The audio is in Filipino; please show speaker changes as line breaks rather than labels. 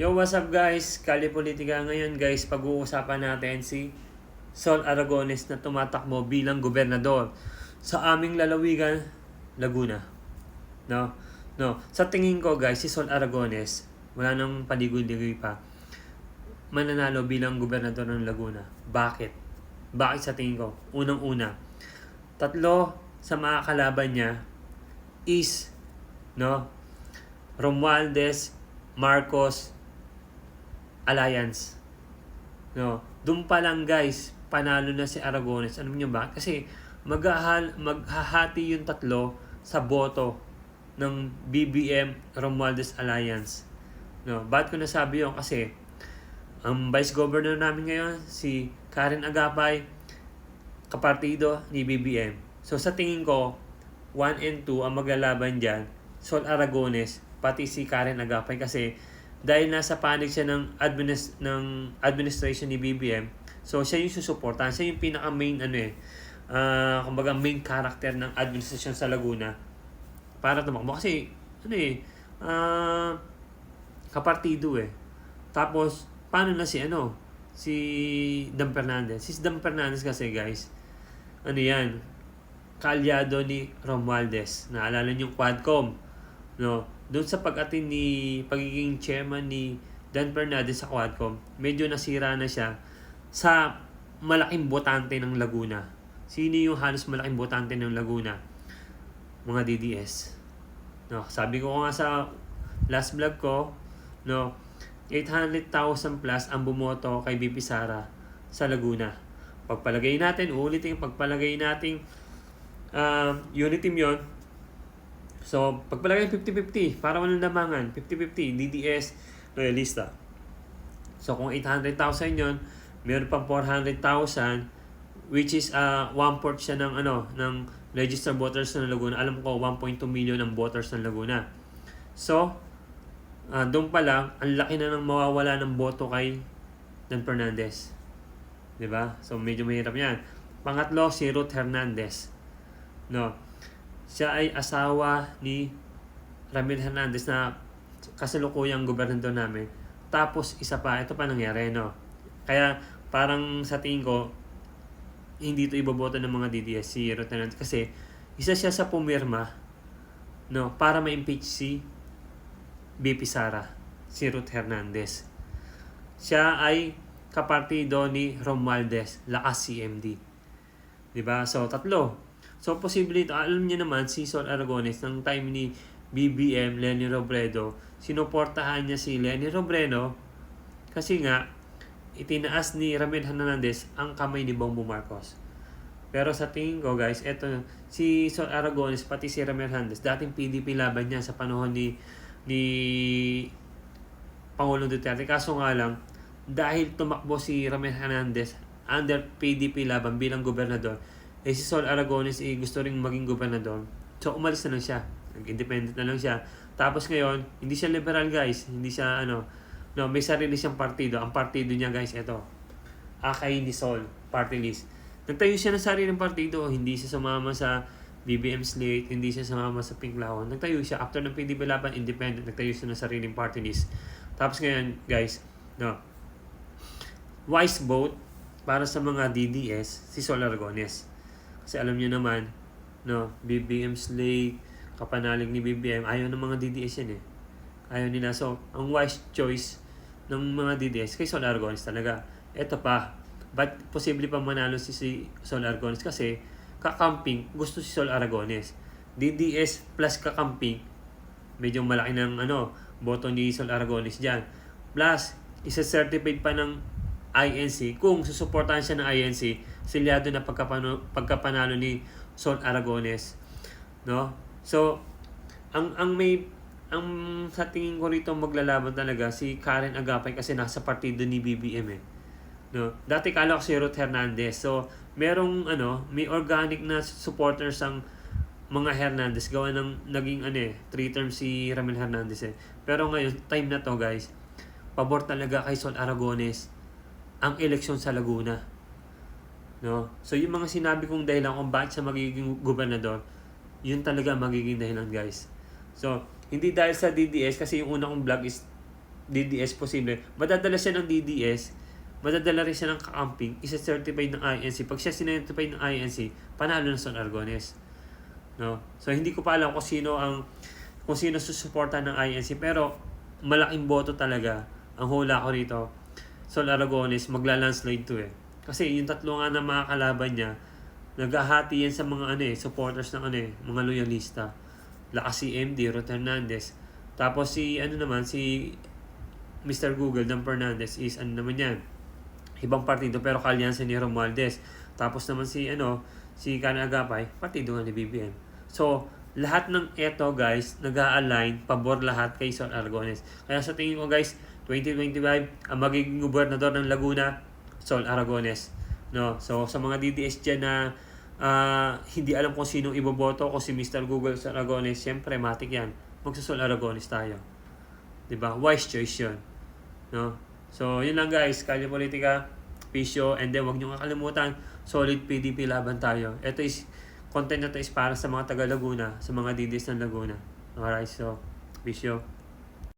Yo, what's up guys? Kali Politika ngayon guys, pag-uusapan natin si Sol Aragones na tumatakbo bilang gobernador sa aming lalawigan, Laguna. No? No. Sa tingin ko guys, si Sol Aragones, wala nang paligoy-ligoy pa, mananalo bilang gobernador ng Laguna. Bakit? Bakit sa tingin ko? Unang-una, tatlo sa mga kalaban niya is, no, Romualdez, Marcos, Alliance. No, doon pa lang guys, panalo na si Aragones. Alam niyo ba? Kasi maghahal, maghahati yung tatlo sa boto ng BBM Romualdez Alliance. No, bakit ko nasabi yun? Kasi ang vice governor namin ngayon, si Karen Agapay, kapartido ni BBM. So sa tingin ko, 1 and 2 ang maglalaban dyan, Sol Aragones, pati si Karen Agapay kasi dahil nasa panig siya ng, administ ng administration ni BBM, so siya yung susuportahan, siya yung pinaka main ano eh, uh, kumbaga main character ng administration sa Laguna para tumakbo. Kasi, ano eh, uh, kapartido eh. Tapos, paano na si ano, si Dam Fernandez. Si Dam Fernandez kasi guys, ano yan, kaalyado ni Romualdez. Naalala niyo yung Quadcom. No? Doon sa pag-atin ni pagiging chairman ni Dan Fernandez sa Quadcom, medyo nasira na siya sa malaking botante ng Laguna. Sino yung halos malaking botante ng Laguna? Mga DDS. No, sabi ko nga sa last vlog ko, no, 800,000 plus ang bumoto kay BP Sara sa Laguna. Pagpalagay natin, uulitin, pagpalagay natin uh, unity team yun, So, pagpalagay 50-50, para walang lamangan, 50-50, DDS, loyalista. So, kung 800,000 yon meron pang 400,000, which is uh, one-fourth siya ng, ano, ng registered voters ng Laguna. Alam ko, 1.2 million ng voters ng Laguna. So, uh, doon pa lang, ang laki na nang mawawala ng boto kay Dan Fernandez. ba? So medyo mahirap 'yan. Pangatlo si Ruth Hernandez. No. Siya ay asawa ni Ramil Hernandez na kasalukuyang gobernador namin. Tapos isa pa, ito pa nangyari, no? Kaya parang sa tingin ko, hindi ito iboboto ng mga DDS si Ruth Hernandez kasi isa siya sa pumirma no, para ma-impeach si BP Sara, si Ruth Hernandez. Siya ay kapartido ni Romualdez, lakas CMD. 'Di ba? So tatlo, So, posible ito. Alam niyo naman, si Sol Aragones, ng time ni BBM, Lenny Robredo, sinuportahan niya si Lenny Robredo kasi nga, itinaas ni Ramil Hernandez ang kamay ni Bongbong Marcos. Pero sa tingin ko guys, eto si Sol Aragones pati si Ramil Hernandez, dating PDP laban niya sa panahon ni ni Pangulong Duterte. Kaso nga lang, dahil tumakbo si Ramil Hernandez under PDP laban bilang gobernador, eh si Sol Aragones eh, gusto ring maging gobernador. So umalis na lang siya. Nag-independent na lang siya. Tapos ngayon, hindi siya liberal guys. Hindi siya ano, no, may sarili siyang partido. Ang partido niya guys, ito. Akay ni Sol, party list. Nagtayo siya ng sariling partido. Hindi siya sumama sa BBM slate, hindi siya sumama sa Pink Lawan. Nagtayo siya. After ng PDP laban, independent, nagtayo siya ng sariling party list. Tapos ngayon, guys, no, wise vote para sa mga DDS, si Sol Aragones. Kasi alam niyo naman, no, BBM Slate, kapanalig ni BBM, ayaw ng mga DDS yan eh. Ayaw nila. So, ang wise choice ng mga DDS kay Sol Argones talaga. Ito pa, but posible pa manalo si, si Sol Argones kasi kakamping, gusto si Sol Aragones. DDS plus kakamping, medyo malaki ng ano, boto ni Sol Aragones dyan. Plus, isa-certified pa ng INC kung susuportahan siya ng INC silyado na pagkapano, pagkapanalo ni Sol Aragones no? So ang ang may ang sa tingin ko rito maglalaban talaga si Karen Agapay kasi nasa partido ni BBM eh no? Dati kala ko si Ruth Hernandez. So merong ano may organic na supporters ang mga Hernandez. Gawa ng naging ano eh three terms si Ramil Hernandez eh. Pero ngayon time na to guys. Pabor talaga kay Sol Aragones ang eleksyon sa Laguna. No? So yung mga sinabi kong dahilan kung bakit siya magiging gobernador, yun talaga magiging dahilan guys. So, hindi dahil sa DDS kasi yung una kong vlog is DDS posible. Madadala siya ng DDS, madadala rin siya ng kakamping, isa-certify ng INC. Pag siya sinertify ng INC, panalo na Son Argones. No? So, hindi ko pa alam kung sino ang kung sino susuporta ng INC pero malaking boto talaga ang hula ko rito Sol Aragones magla-landslide to eh kasi yung tatlo nga na mga kalaban niya naghahati yan sa mga ano eh supporters ng ano eh mga loyalista. Lakas si MD Ruth Hernandez. Tapos si ano naman si Mr. Google ng Fernandez is ano naman yan ibang partido pero kalyansa ni Romualdez. Tapos naman si ano si Kana Agapay partido nga ni BBM so lahat ng eto guys nag-a-align pabor lahat kay Sol Aragones. Kaya sa tingin ko guys 2025 ang magiging gobernador ng Laguna Sol Aragones no? So sa mga DDS dyan na ah, hindi alam kung sino iboboto kung si Mr. Google Sol Aragones syempre matik yan. Magsusol Aragones tayo. 'di ba? Wise choice yun no? So yun lang guys. Kalye politika pisyo and then wag niyo kakalimutan solid PDP laban tayo. Ito is content na to is para sa mga taga Laguna sa mga DDS ng Laguna. Alright so pisyo